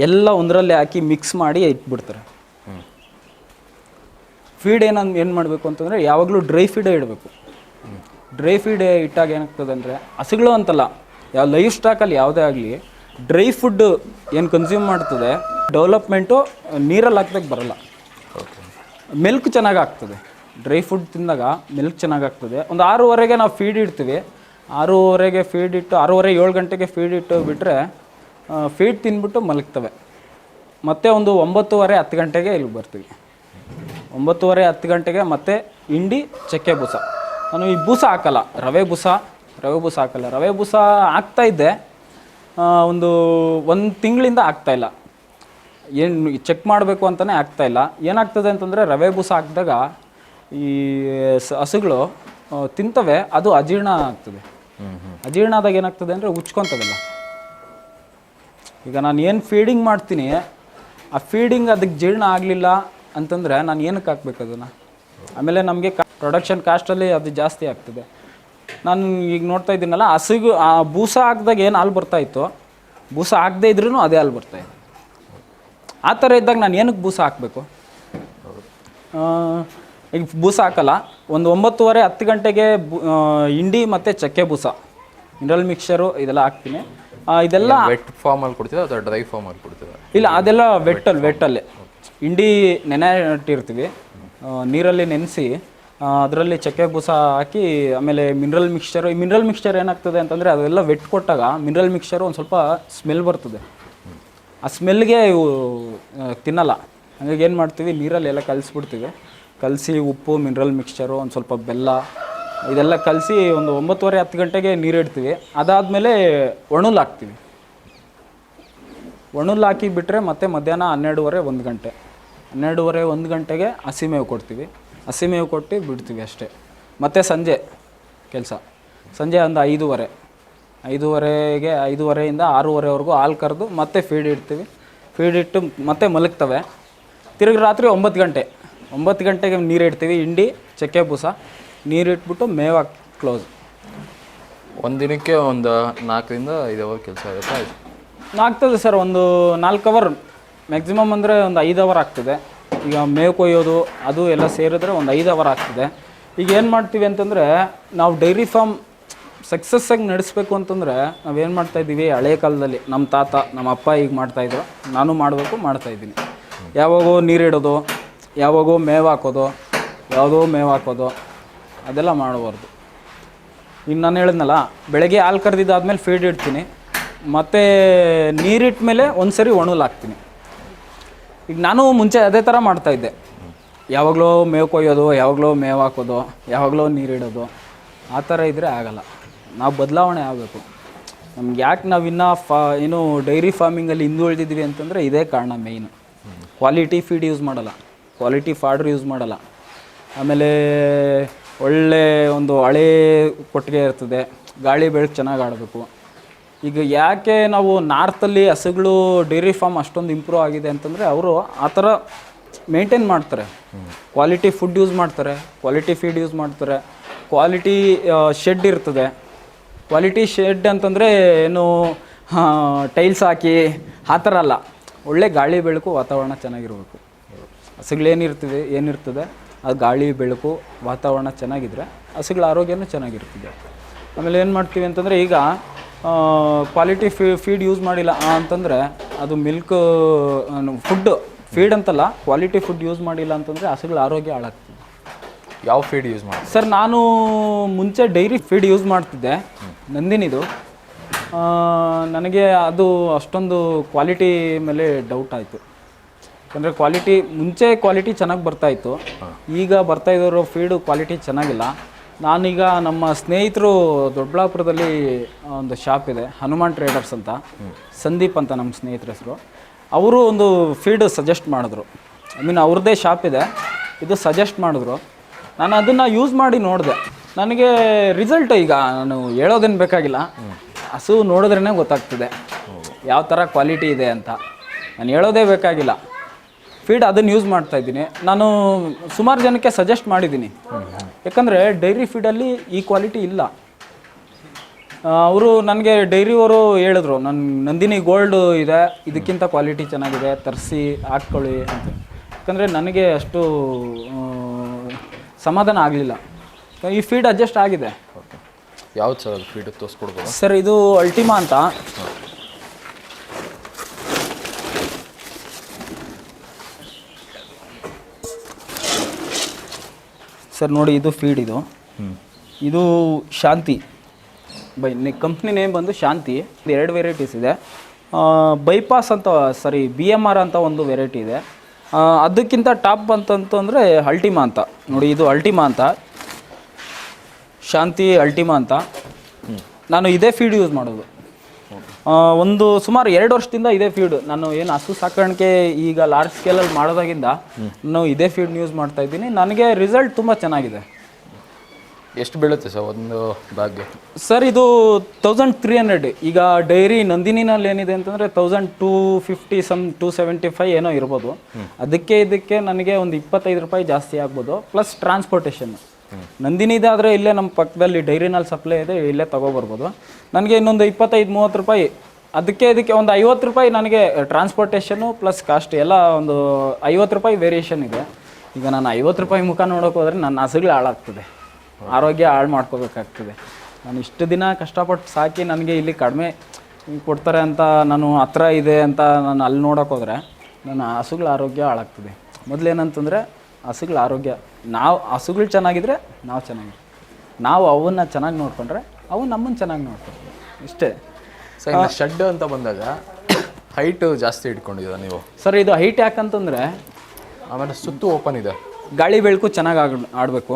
ಎಲ್ಲ ಒಂದರಲ್ಲೇ ಹಾಕಿ ಮಿಕ್ಸ್ ಮಾಡಿ ಇಟ್ಬಿಡ್ತಾರೆ. ಫೀಡ್ ಏನಂದು ಏನು ಮಾಡಬೇಕು ಅಂತಂದರೆ ಯಾವಾಗಲೂ ಡ್ರೈ ಫೀಡೇ ಇಡಬೇಕು. ಡ್ರೈ ಫೀಡ್ ಇಟ್ಟಾಗ ಏನಾಗ್ತದೆ ಅಂದರೆ ಹಸುಗಳು ಅಂತಲ್ಲ, ಯಾವ ಲೈಫ್ ಸ್ಟಾಕಲ್ಲಿ ಯಾವುದೇ ಆಗಲಿ ಡ್ರೈ ಫುಡ್ ಏನು ಕನ್ಸ್ಯೂಮ್ ಮಾಡ್ತದೆ ಡೆವಲಪ್ಮೆಂಟು ನೀರಲ್ಲಿ ಹಾಕ್ದಾಗ ಬರಲ್ಲ. ಮಿಲ್ಕ್ ಚೆನ್ನಾಗಿ ಆಗ್ತದೆ. ಡ್ರೈ ಫುಡ್ ತಿಂದಾಗ ಮಿಲ್ಕ್ ಚೆನ್ನಾಗಿ ಆಗ್ತದೆ. ಒಂದು ಆರೂವರೆಗೆ ನಾವು ಫೀಡ್ ಇಡ್ತೀವಿ. ಆರೂವರೆಗೆ ಫೀಡ್ ಇಟ್ಟು, ಆರೂವರೆ ಏಳು ಗಂಟೆಗೆ ಫೀಡ್ ಇಟ್ಟು ಬಿಟ್ಟರೆ ಫೀಡ್ ತಿಂದ್ಬಿಟ್ಟು ಮಲಗ್ತವೆ. ಮತ್ತೆ ಒಂದು ಒಂಬತ್ತುವರೆ ಹತ್ತು ಗಂಟೆಗೆ ಇಲ್ಲಿ ಬರ್ತೀವಿ. ಒಂಬತ್ತುವರೆ ಹತ್ತು ಗಂಟೆಗೆ ಮತ್ತೆ ಹಿಂಡಿ ಚಕ್ಕೆ ಬೂಸ. ನಾನು ಈ ಬೂಸ ಹಾಕಲ್ಲ ರವೆ ಬೂಸ ರವೆ ಬೂಸ ಹಾಕಲ್ಲ. ರವೆ ಬೂಸ ಹಾಕ್ತಾ ಇದ್ದೆ ಒಂದು ಒಂದು ತಿಂಗಳಿಂದ ಆಗ್ತಾ ಇಲ್ಲ. ಏನು ಚೆಕ್ ಮಾಡಬೇಕು ಅಂತಲೇ ಆಗ್ತಾ ಇಲ್ಲ. ಏನಾಗ್ತದೆ ಅಂತಂದರೆ ರವೆ ಬೂಸ ಹಾಕಿದಾಗ ಈ ಸ- ಹಸುಗಳು ತಿಂತವೆ ಅದು ಅಜೀರ್ಣ ಆಗ್ತದೆ. ಅಜೀರ್ಣ ಆದಾಗ ಏನಾಗ್ತದೆ ಅಂದರೆ ಉಚ್ಕೊತವೆಲ್ಲ ಈಗ ನಾನು ಏನು ಫೀಡಿಂಗ್ ಮಾಡ್ತೀನಿ, ಆ ಫೀಡಿಂಗ್ ಅದಕ್ಕೆ ಜೀರ್ಣ ಆಗಲಿಲ್ಲ ಅಂತಂದರೆ ನಾನು ಏನಕ್ಕೆ ಹಾಕ್ಬೇಕು ಅದನ್ನು? ಆಮೇಲೆ ನಮಗೆ ಪ್ರೊಡಕ್ಷನ್ ಕಾಸ್ಟಲ್ಲಿ ಅದು ಜಾಸ್ತಿ ಆಗ್ತದೆ. ನಾನು ಈಗ ನೋಡ್ತಾ ಇದ್ದೀನಲ್ಲ ಹಸುಗು, ಆ ಬೂಸ ಹಾಕ್ದಾಗ ಏನು ಹಾಲು ಬರ್ತಾ ಇತ್ತು? ಬೂಸ ಹಾಕದೇ ಇದ್ರೂ ಅದೇ ಹಾಲು ಬರ್ತಾ ಇದೆ. ಆ ಥರ ಇದ್ದಾಗ ನಾನು ಏನಕ್ಕೆ ಬೂಸ ಹಾಕಬೇಕು? ಈಗ ಬೂಸ ಹಾಕಲ್ಲ, ಒಂದು ಒಂಬತ್ತುವರೆ ಹತ್ತು ಗಂಟೆಗೆ ಬು- ಹಿಂಡಿ ಮತ್ತು ಚಕ್ಕೆ ಬೂಸ. ಮಿನರಲ್ ಮಿಕ್ಸರು ಇದೆಲ್ಲ ಹಾಕ್ತೀನಿ. ಇದೆಲ್ಲ ವೆಟ್ ಫಾರ್ಮ್ ಅಲ್ಲಿ ಕೊಡ್ತೀರಾ ಅಥವಾ ಡ್ರೈ ಫಾರ್ಮ್ ಅಲ್ಲಿ ಕೊಡ್ತೀರಾ? ಇಲ್ಲ ಅದೆಲ್ಲ ವೆಟ್ಟಲ್ಲಿ ವೆಟ್ಟಲ್ಲಿ ಇಂಡಿ ನೆನೆ ಇಟ್ಟಿರ್ತೀವಿ ನೀರಲ್ಲಿ ನೆನೆಸಿ ಅದರಲ್ಲಿ ಚಕ್ಕೆ ಬೂಸ ಹಾಕಿ ಆಮೇಲೆ ಮಿನರಲ್ ಮಿಕ್ಸ್ಚರ್ ಈ ಮಿನರಲ್ ಮಿಕ್ಸ್ಚರ್ ಏನಾಗ್ತದೆ ಅಂತಂದರೆ ಅದೆಲ್ಲ ವೆಟ್ ಕೊಟ್ಟಾಗ ಮಿನರಲ್ ಮಿಕ್ಸ್ಚರು ಒಂದು ಸ್ವಲ್ಪ ಸ್ಮೆಲ್ ಬರ್ತದೆ. ಆ ಸ್ಮೆಲ್ಗೆ ಇವು ತಿನ್ನಲ್ಲ. ಹಾಗಾಗಿ ಏನು ಮಾಡ್ತೀವಿ ನೀರಲ್ಲಿ ಎಲ್ಲ ಕಲಿಸ್ಬಿಡ್ತೀವಿ. ಕಲಸಿ ಉಪ್ಪು ಮಿನರಲ್ ಮಿಕ್ಸ್ಚರು ಒಂದು ಸ್ವಲ್ಪ ಬೆಲ್ಲ ಇದೆಲ್ಲ ಕಲಸಿ ಒಂದು ಒಂಬತ್ತುವರೆ ಹತ್ತು ಗಂಟೆಗೆ ನೀರಿಡ್ತೀವಿ ಅದಾದಮೇಲೆ ಒಣಲ್ ಹಾಕ್ತೀವಿ. ಒಣಲ್ ಹಾಕಿ ಬಿಟ್ಟರೆ ಮತ್ತೆ ಮಧ್ಯಾಹ್ನ ಹನ್ನೆರಡುವರೆ ಒಂದು ಗಂಟೆ. ಹನ್ನೆರಡುವರೆ ಒಂದು ಗಂಟೆಗೆ ಹಸಿಮೇವು ಕೊಡ್ತೀವಿ. ಹಸಿಮೇವು ಕೊಟ್ಟು ಬಿಡ್ತೀವಿ ಅಷ್ಟೇ. ಮತ್ತು ಸಂಜೆ ಕೆಲಸ. ಸಂಜೆ ಒಂದು ಐದೂವರೆ. ಐದೂವರೆಗೆ, ಐದೂವರೆಯಿಂದ ಆರೂವರೆವರೆಗೂ ಹಾಲು ಕರೆದು ಮತ್ತೆ ಫೀಡ್ ಇಡ್ತೀವಿ. ಫೀಡ್ ಇಟ್ಟು ಮತ್ತೆ ಮಲಗ್ತವೆ. ತಿರುಗಿ ರಾತ್ರಿ ಒಂಬತ್ತು ಗಂಟೆ. ಒಂಬತ್ತು ಗಂಟೆಗೆ ನೀರು ಇಡ್ತೀವಿ. ಹಿಂಡಿ, ಚಕ್ಕೆ ಬೂಸ. ನೀರು ಇಟ್ಬಿಟ್ಟು ಮೇವು ಕ್ಲೋಸ್. ಒಂದು ದಿನಕ್ಕೆ ಒಂದು ನಾಲ್ಕರಿಂದ ಐದು ಅವರ್ ಕೆಲಸ ಆಗುತ್ತೆ ಆಯ್ತು. ಆಗ್ತದೆ ಸರ್ ಒಂದು ನಾಲ್ಕು ಅವರ್ ಮ್ಯಾಕ್ಸಿಮಮ್ ಅಂದರೆ ಒಂದು ಐದು ಅವರ್ ಆಗ್ತದೆ. ಈಗ ಮೇವು ಕೊಯ್ಯೋದು ಅದು ಎಲ್ಲ ಸೇರಿದ್ರೆ ಒಂದು ಐದು ಅವರ್ ಆಗ್ತದೆ. ಈಗ ಏನು ಮಾಡ್ತೀವಿ ಅಂತಂದರೆ ನಾವು ಡೈರಿ ಫಾರ್ಮ್ ಸಕ್ಸಸ್ಸಾಗಿ ನಡೆಸಬೇಕು ಅಂತಂದರೆ ನಾವೇನು ಮಾಡ್ತಾ ಇದ್ದೀವಿ ಹಳೆ ಕಾಲದಲ್ಲಿ ನಮ್ಮ ತಾತ ನಮ್ಮ ಅಪ್ಪ ಈಗ ಮಾಡ್ತಾಯಿದ್ರು ನಾನು ಮಾಡಬೇಕು ಮಾಡ್ತಾಯಿದ್ದೀನಿ ಯಾವಾಗೋ ನೀರಿಡೋದು ಯಾವಾಗೋ ಮೇವು ಹಾಕೋದು ಯಾವುದೋ ಮೇವು ಹಾಕೋದು. ಅದೆಲ್ಲ ಮಾಡಬಾರ್ದು. ಈಗ ನಾನು ಹೇಳಿದ್ನಲ್ಲ, ಬೆಳಗ್ಗೆ ಹಾಲು ಕರೆದಿದ್ದಾದ್ಮೇಲೆ ಫೀಡ್ ಇಡ್ತೀನಿ. ಮತ್ತು ನೀರಿಟ್ಟ ಮೇಲೆ ಒಂದು ಸರಿ ಒಣಲ್ ಹಾಕ್ತೀನಿ. ಈಗ ನಾನು ಮುಂಚೆ ಅದೇ ಥರ ಮಾಡ್ತಾಯಿದ್ದೆ ಯಾವಾಗಲೂ ಮೇವು ಕೊಯ್ಯೋದು, ಯಾವಾಗಲೂ ಮೇವು ಹಾಕೋದು, ಯಾವಾಗಲೂ ನೀರಿಡೋದು ಆ ಥರ ಇದ್ದರೆ ಆಗಲ್ಲ. ನಾವು ಬದಲಾವಣೆ ಆಗಬೇಕು. ನಮ್ಗೆ ಯಾಕೆ ನಾವು ಇನ್ನೂ ಫಾ, ಏನು ಡೈರಿ ಫಾರ್ಮಿಂಗಲ್ಲಿ ಹಿಂದುಳಿದಿದ್ವಿ ಅಂತಂದರೆ ಇದೇ ಕಾರಣ ಮೇಯ್ನು ಕ್ವಾಲಿಟಿ ಫೀಡ್ ಯೂಸ್ ಮಾಡಲ್ಲ. ಕ್ವಾಲಿಟಿ ಫಾಡ್ರ್ ಯೂಸ್ ಮಾಡಲ್ಲ. ಆಮೇಲೆ ಒಳ್ಳೆ ಒಂದು ಹಳೆ ಕೊಟ್ಟಿಗೆ ಇರ್ತದೆ. ಗಾಳಿ ಬೆಳಕು ಚೆನ್ನಾಗಿ ಆಡಬೇಕು. ಈಗ ಯಾಕೆ ನಾವು ನಾರ್ತಲ್ಲಿ ಹಸುಗಳು ಡೈರಿ ಫಾರ್ಮ್ ಅಷ್ಟೊಂದು ಇಂಪ್ರೂವ್ ಆಗಿದೆ ಅಂತಂದರೆ ಅವರು ಆ ಥರ ಮೇಂಟೈನ್ ಮಾಡ್ತಾರೆ. ಕ್ವಾಲಿಟಿ ಫುಡ್ ಯೂಸ್ ಮಾಡ್ತಾರೆ, ಕ್ವಾಲಿಟಿ ಫೀಡ್ ಯೂಸ್ ಮಾಡ್ತಾರೆ, ಕ್ವಾಲಿಟಿ ಶೆಡ್ ಇರ್ತದೆ. ಕ್ವಾಲಿಟಿ ಶೆಡ್ ಅಂತಂದರೆ ಏನು ಟೈಲ್ಸ್ ಹಾಕಿ, ಆ ಥರ ಅಲ್ಲ. ಒಳ್ಳೆ ಗಾಳಿ ಬೆಳಕು ವಾತಾವರಣ ಚೆನ್ನಾಗಿರಬೇಕು. ಹಸುಗಳೇನಿರ್ತದೆ, ಏನಿರ್ತದೆ ಅದು ಗಾಳಿ ಬೆಳಕು ವಾತಾವರಣ ಚೆನ್ನಾಗಿದ್ದರೆ ಹಸುಗಳ ಆರೋಗ್ಯನೂ ಚೆನ್ನಾಗಿರ್ತದೆ ಆಮೇಲೆ ಏನು ಮಾಡ್ತೀವಿ ಅಂತಂದರೆ ಈಗ ಕ್ವಾಲಿಟಿ ಫೀ ಫೀಡ್ ಯೂಸ್ ಮಾಡಿಲ್ಲ ಅಂತಂದರೆ ಅದು ಮಿಲ್ಕ್ ಫುಡ್ ಫೀಡ್ ಅಂತಲ್ಲ ಕ್ವಾಲಿಟಿ ಫುಡ್ ಯೂಸ್ ಮಾಡಿಲ್ಲ ಅಂತಂದರೆ ಹಸುಗಳ ಆರೋಗ್ಯ ಹಾಳಾಗ್ತದೆ. ಯಾವ ಫೀಡ್ ಯೂಸ್ ಮಾಡಿ ಸರ್ ನಾನು ಮುಂಚೆ ಡೈರಿ ಫೀಡ್ ಯೂಸ್ ಮಾಡ್ತಿದ್ದೆ ನಂದಿನಿದು. ಆ, ನನಗೆ ಅದು ಅಷ್ಟೊಂದು ಕ್ವಾಲಿಟಿ ಮೇಲೆ ಡೌಟ್ ಆಯಿತು. ಯಾಕಂದರೆ ಕ್ವಾಲಿಟಿ ಮುಂಚೆ ಕ್ವಾಲಿಟಿ ಚೆನ್ನಾಗಿ ಬರ್ತಾಯಿತ್ತು ಈಗ ಬರ್ತಾ ಇದ್ದವರು ಫೀಡು ಕ್ವಾಲಿಟಿ ಚೆನ್ನಾಗಿಲ್ಲ. ನಾನೀಗ ನಮ್ಮ ಸ್ನೇಹಿತರು ದೊಡ್ಡಬಳ್ಳಾಪುರದಲ್ಲಿ ಒಂದು ಶಾಪ್ ಇದೆ ಹನುಮಾನ್ ಟ್ರೇಡರ್ಸ್ ಅಂತ. ಸಂದೀಪ್ ಅಂತ ನಮ್ಮ ಸ್ನೇಹಿತರ ಹೆಸರು. ಅವರು ಒಂದು ಫೀಡ್ ಸಜೆಸ್ಟ್ ಮಾಡಿದ್ರು. ಐ ಮೀನ್ ಅವ್ರದ್ದೇ ಶಾಪ್ ಇದೆ. ಇದು ಸಜೆಸ್ಟ್ ಮಾಡಿದ್ರು. ನಾನು ಅದನ್ನು ಯೂಸ್ ಮಾಡಿ ನೋಡಿದೆ. ನನಗೆ ರಿಸಲ್ಟ್ ಈಗ ನಾನು ಹೇಳೋದೇನು ಬೇಕಾಗಿಲ್ಲ. ಹಸು ನೋಡಿದ್ರೇ ಗೊತ್ತಾಗ್ತದೆ. ಯಾವ ಥರ ಕ್ವಾಲಿಟಿ ಇದೆ ಅಂತ. ನಾನು ಹೇಳೋದೇ ಬೇಕಾಗಿಲ್ಲ. ಫೀಡ್ ಅದನ್ನು ಯೂಸ್ ಮಾಡ್ತಾ ಇದ್ದೀನಿ. ನಾನು ಸುಮಾರು ಜನಕ್ಕೆ ಸಜೆಸ್ಟ್ ಮಾಡಿದ್ದೀನಿ. ಯಾಕಂದರೆ ಡೈರಿ ಫೀಡಲ್ಲಿ ಈ ಕ್ವಾಲಿಟಿ ಇಲ್ಲ. ಅವರು ನನಗೆ ಡೈರಿಯವರು ಹೇಳಿದ್ರು ನನ್ನ ನಂದಿನಿ ಗೋಲ್ಡ್ ಇದೆ ಇದಕ್ಕಿಂತ ಕ್ವಾಲಿಟಿ ಚೆನ್ನಾಗಿದೆ ತರಿಸಿ ಹಾಕ್ಕೊಳ್ಳಿ ಅಂತ. ಯಾಕಂದರೆ ನನಗೆ ಅಷ್ಟು ಸಮಾಧಾನ ಆಗಲಿಲ್ಲ. ಈ ಫೀಡ್ ಅಡ್ಜಸ್ಟ್ ಆಗಿದೆ. ಯಾವ್ದು ಸರ್ ಅದು ಫೀಡ್ ತೋರಿಸ್ಕೊಡ್ಬೋದು? ಸರ್ ಇದು ಅಲ್ಟಿಮಾ ಅಂತ. ಸರ್ ನೋಡಿ ಇದು ಫೀಡ್ ಇದು. ಇದು ಶಾಂತಿ. ಬೈ ಕಂಪ್ನಿ ನೇಮ್ ಬಂದು ಶಾಂತಿ. ಇದು ಎರಡು ವೆರೈಟೀಸ್ ಇದೆ. ಬೈಪಾಸ್ ಅಂತ ಸಾರಿ ಬಿ ಎಂ ಆರ್ ಅಂತ ಒಂದು ವೆರೈಟಿ ಇದೆ. ಅದಕ್ಕಿಂತ ಟಾಪ್ ಅಂತಂತಂದರೆ ಅಲ್ಟಿಮಾ ಅಂತ. ನೋಡಿ ಇದು ಅಲ್ಟಿಮಾ ಅಂತ. ಶಾಂತಿ ಅಲ್ಟಿಮಾ ಅಂತ. ನಾನು ಇದೇ ಫೀಡ್ ಯೂಸ್ ಮಾಡೋದು. ಒಂದು ಸುಮಾರು ಎರಡು ವರ್ಷದಿಂದ ಇದೇ ಫೀಡ್ ನಾನು ಏನು ಹಸು ಸಾಕಾಣಿಕೆ ಈಗ ಲಾರ್ಜ್ ಸ್ಕೇಲಲ್ಲಿ ಮಾಡೋದಾಗಿಂದ ನಾನು ಇದೇ ಫೀಡ್ ಯೂಸ್ ಮಾಡ್ತಾ ಇದ್ದೀನಿ. ನನಗೆ ರಿಸಲ್ಟ್ ತುಂಬ ಚೆನ್ನಾಗಿದೆ. ಎಷ್ಟು ಬೀಳುತ್ತೆ ಸರ್ ಒಂದು ಬ್ಯಾಗ್ಗೆ ಸರ್ ಇದು ತೌಸಂಡ್ ತ್ರೀ ಹಂಡ್ರೆಡ್ ಈಗ ಡೈರಿ ನಂದಿನಿನಲ್ಲಿ ಏನಿದೆ ಅಂತಂದರೆ thousand two fifty some two seventy five ಏನೋ ಇರ್ಬೋದು. ಅದಕ್ಕೆ ಇದಕ್ಕೆ ನನಗೆ ಒಂದು ಇಪ್ಪತ್ತೈದು ರೂಪಾಯಿ ಜಾಸ್ತಿ ಆಗ್ಬೋದು ಪ್ಲಸ್ ಟ್ರಾನ್ಸ್ಪೋರ್ಟೇಷನ್ ನಂದಿನಿದಾದರೆ ಇಲ್ಲೇ ನಮ್ಮ ಪಕ್ಕದಲ್ಲಿ ಡೈರಿನಲ್ಲಿ ಸಪ್ಲೈ ಇದೆ, ಇಲ್ಲೇ ತೊಗೋಬರ್ಬೋದು. ನನಗೆ ಇನ್ನೊಂದು ಇಪ್ಪತ್ತೈದು, ಮೂವತ್ತು ರೂಪಾಯಿ, ಅದಕ್ಕೆ ಇದಕ್ಕೆ ಒಂದು ಐವತ್ತು ರೂಪಾಯಿ ನನಗೆ ಟ್ರಾನ್ಸ್ಪೋರ್ಟೇಷನು ಪ್ಲಸ್ ಕಾಸ್ಟ್ ಎಲ್ಲ ಒಂದು ಐವತ್ತು ರೂಪಾಯಿ ವೇರಿಯೇಷನ್ ಇದೆ. ಈಗ ನಾನು ಐವತ್ತು ರೂಪಾಯಿ ಮುಖ ನೋಡೋಕೆ ಹೋದರೆ ನನ್ನ ಹಸುಗಳು ಹಾಳಾಗ್ತದೆ. ಆರೋಗ್ಯ ಹಾಳು ಮಾಡ್ಕೋಬೇಕಾಗ್ತದೆ. ನಾನು ಇಷ್ಟು ದಿನ ಕಷ್ಟಪಟ್ಟು ಸಾಕಿ ನನಗೆ ಇಲ್ಲಿ ಕಡಿಮೆ ಕೊಡ್ತಾರೆ ಅಂತ ನಾನು ಹತ್ರ ಇದೆ ಅಂತ ನಾನು ಅಲ್ಲಿ ನೋಡೋಕೆ ಹೋದರೆ ನನ್ನ ಹಸುಗಳ ಆರೋಗ್ಯ ಹಾಳಾಗ್ತದೆ. ಮೊದಲೇನಂತಂದರೆ ಹಸುಗಳ ಆರೋಗ್ಯ ನಾವು ಹಸುಗಳು ಚೆನ್ನಾಗಿದ್ರೆ ನಾವು ಚೆನ್ನಾಗಿ ನಾವು ಅವನ್ನ ಚೆನ್ನಾಗಿ ನೋಡಿಕೊಂಡ್ರೆ ಅವು ನಮ್ಮನ್ನು ಚೆನ್ನಾಗಿ ನೋಡ್ಕೊಂಡ್ರೆ ಇಷ್ಟೇ. ಸರ್ ಶೆಡ್ ಅಂತ ಬಂದಾಗ ಹೈಟ್ ಜಾಸ್ತಿ ಇಟ್ಕೊಂಡಿದ್ದ ನೀವು? ಸರ್ ಇದು ಹೈಟ್ ಯಾಕಂತಂದರೆ ಆಮೇಲೆ ಸುತ್ತು ಓಪನ್ ಇದೆ. ಗಾಳಿ ಬೆಳಕು ಚೆನ್ನಾಗಿ ಆಗ ಆಡಬೇಕು.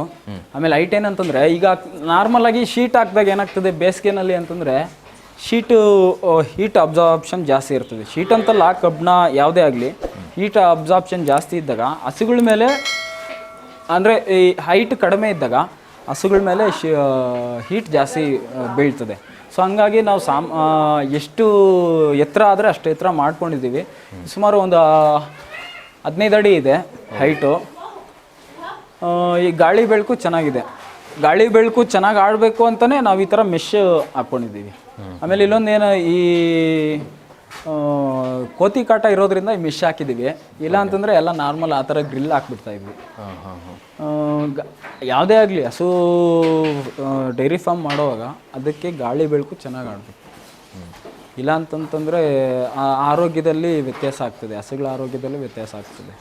ಆಮೇಲೆ ಹೈಟ್ ಏನಂತಂದರೆ ಈಗ ನಾರ್ಮಲ್ ಆಗಿ ಶೀಟ್ ಹಾಕಿದಾಗ ಏನಾಗ್ತದೆ? ಬೇಸಿಗೆನಲ್ಲಿ ಅಂತಂದರೆ ಶೀಟು ಹೀಟ್ ಅಬ್ಸಾರ್ಪ್ಷನ್ ಜಾಸ್ತಿ ಇರ್ತದೆ. ಶೀಟ್ ಅಂತಲ್ಲ ಕಬ್ಬಣ ಯಾವುದೇ ಆಗಲಿ ಹೀಟ್ ಅಬ್ಸಾರ್ಪ್ಷನ್ ಜಾಸ್ತಿ ಇದ್ದಾಗ ಹಸುಗಳ ಮೇಲೆ, ಅಂದರೆ ಈ ಹೈಟ್ ಕಡಿಮೆ ಇದ್ದಾಗ ಹಸುಗಳ ಮೇಲೆ ಹೀಟ್ ಜಾಸ್ತಿ ಬೀಳ್ತದೆ. ಸೊ ಹಂಗಾಗಿ ನಾವು ಸಾಮ್ ಎಷ್ಟು ಎತ್ತರ ಆದರೆ ಅಷ್ಟು ಎತ್ತರ ಮಾಡ್ಕೊಂಡಿದ್ದೀವಿ. ಸುಮಾರು ಒಂದು ಹದಿನೈದು ಅಡಿ ಇದೆ ಹೈಟು ಈ ಗಾಳಿ ಬೆಳಕು ಚೆನ್ನಾಗಿದೆ. ಗಾಳಿ ಬೆಳಕು ಚೆನ್ನಾಗಿ ಆಡಬೇಕು ಅಂತಲೇ ನಾವು ಈ ಥರ ಮೆಶ್ ಹಾಕ್ಕೊಂಡಿದ್ದೀವಿ ಆಮೇಲೆ ಇಲ್ಲೊಂದೇನು ಈ ಕೋತಿ ಕಾಟ ಇರೋದ್ರಿಂದ ಈ ಮೆಶ್ ಹಾಕಿದ್ದೀವಿ. ಇಲ್ಲ ಅಂತಂದರೆ ಎಲ್ಲ ನಾರ್ಮಲ್ ಆ ಥರ ಗ್ರಿಲ್ ಹಾಕ್ಬಿಡ್ತಾ ಇದ್ವಿ. ಯಾವುದೇ ಆಗಲಿ ಹಸು ಡೈರಿ ಫಾರ್ಮ್ ಮಾಡುವಾಗ ಅದಕ್ಕೆ ಗಾಳಿ ಬೆಳಕು ಚೆನ್ನಾಗಿ ಆಡಬೇಕು. ಇಲ್ಲ ಅಂತಂತಂದರೆ ಆರೋಗ್ಯದಲ್ಲಿ ವ್ಯತ್ಯಾಸ ಆಗ್ತದೆ. ಹಸುಗಳ ಆರೋಗ್ಯದಲ್ಲಿ ವ್ಯತ್ಯಾಸ ಆಗ್ತದೆ.